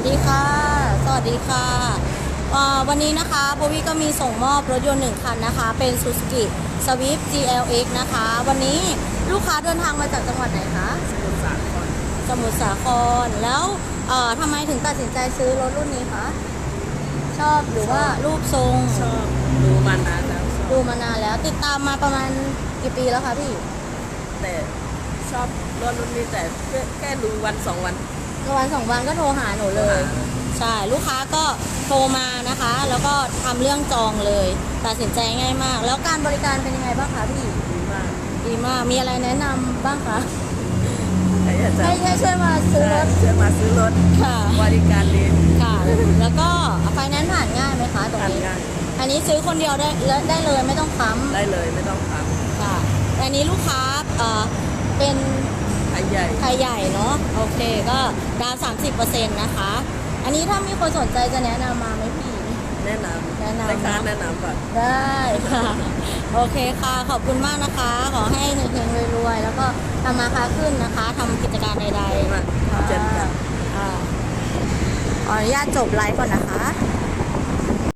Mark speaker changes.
Speaker 1: วัสดีค่ะ สวัสดีค่ะเอ่อวันนี้นะคะโบวี่ก็มีส่งมอบรถยนต์หนึ่งคันนะคะ เป็น Suzuki Swift GLX นะคะ วันนี้ลูกค้าเดินทางมาจากจังหวัดไหนคะ
Speaker 2: สมุทรสาคร
Speaker 1: สมุทรสาคร แล้วเอ่อทำไมถึงตัดสินใจซื้อรถรุ่นนี้คะ ชอบหรือว่ารูปทรง
Speaker 2: ชอบ ดูมานานแล้วชอบ
Speaker 1: ดูมานานแล้ว ติดตามมาประมาณกี่ปีแล้วคะพี่
Speaker 2: แต่ชอบรถรุ่นนี้แต่แค่แค่ดูวันสองวัน
Speaker 1: วันสองวันก็โทรหาหนูเลย ใช่ ลูกค้าก็โทรมานะคะ แล้วก็ทำเรื่องจองเลย ตัดสินใจง่ายมาก แล้วการบริการเป็นยังไงบ้างคะพี่
Speaker 2: ดีมาก
Speaker 1: ดีมากมีอะไรแนะนำบ้างคะ
Speaker 2: ใครอยากจะ
Speaker 1: ให้ให้ช่วยมาซื้อรถ
Speaker 2: เชื่อมาซื้อรถ
Speaker 1: ค่ะ
Speaker 2: บริการดี
Speaker 1: ค่ะ แล้วก็ไฟแนนซ์ผ่านง่ายไหมคะตรง
Speaker 2: ทาน
Speaker 1: นี้
Speaker 2: ง่าย
Speaker 1: อันนี้ซื้อคนเดียวได้ได้เลยไม่ต้องค้ำ
Speaker 2: ได้เลยไม่ต้องท
Speaker 1: ค่ะ อันนี้ลูกค้าเอ่อเป็นำ
Speaker 2: ไอ้ ใหญ่
Speaker 1: ไทยใหญ่เนาะโอเคก็ดาว30%นะคะ อันนี้ถ้ามีคนสนใจจะแนะนำมาไหมพี่
Speaker 2: แนะน
Speaker 1: แนะนำำ
Speaker 2: รายการแนะนำก่อน
Speaker 1: ได้ค่ะ โอเคค่ะ ขอบคุณมากนะคะ ขอให้เฮงๆรวยๆ แล้วก็ทำมาค้าขึ้นนะคะทำกิจการใด
Speaker 2: ขอบคุณมาก
Speaker 1: ๆค่ะ
Speaker 2: เช่นกัน
Speaker 1: ค่ะขออนุญาตจบไลฟ์ก่อนนะคะ